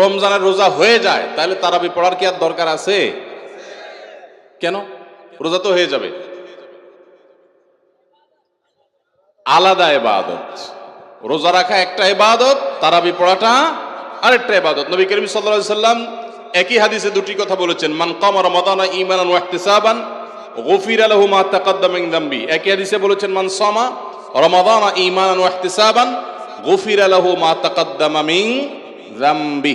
রমজানের রোজা হয়ে যায়, তাহলে তারাবি পড়ার কি আর দরকার আছে? কেন? রোজা তো হয়ে যাবে। আলাদা এবাদত রোজা রাখা একটা এবাদত তারাবি পড়াটা আরেকটা এবাদত নবী করিম আলাইহি সাল্লাম একই হাদিসে দুটি কথা বলেছেন, মান কামা রমাদানা ওয়া ইহতিসাবান, গুফিরা লাহু মা তাকাদ্দামা যামবি একই হাদিসে বলেছেন, মান সামা রমাদানা ওয়া ইহতিসাবান, গুফিরা লাহু মা তাকাদ্দামা যামবি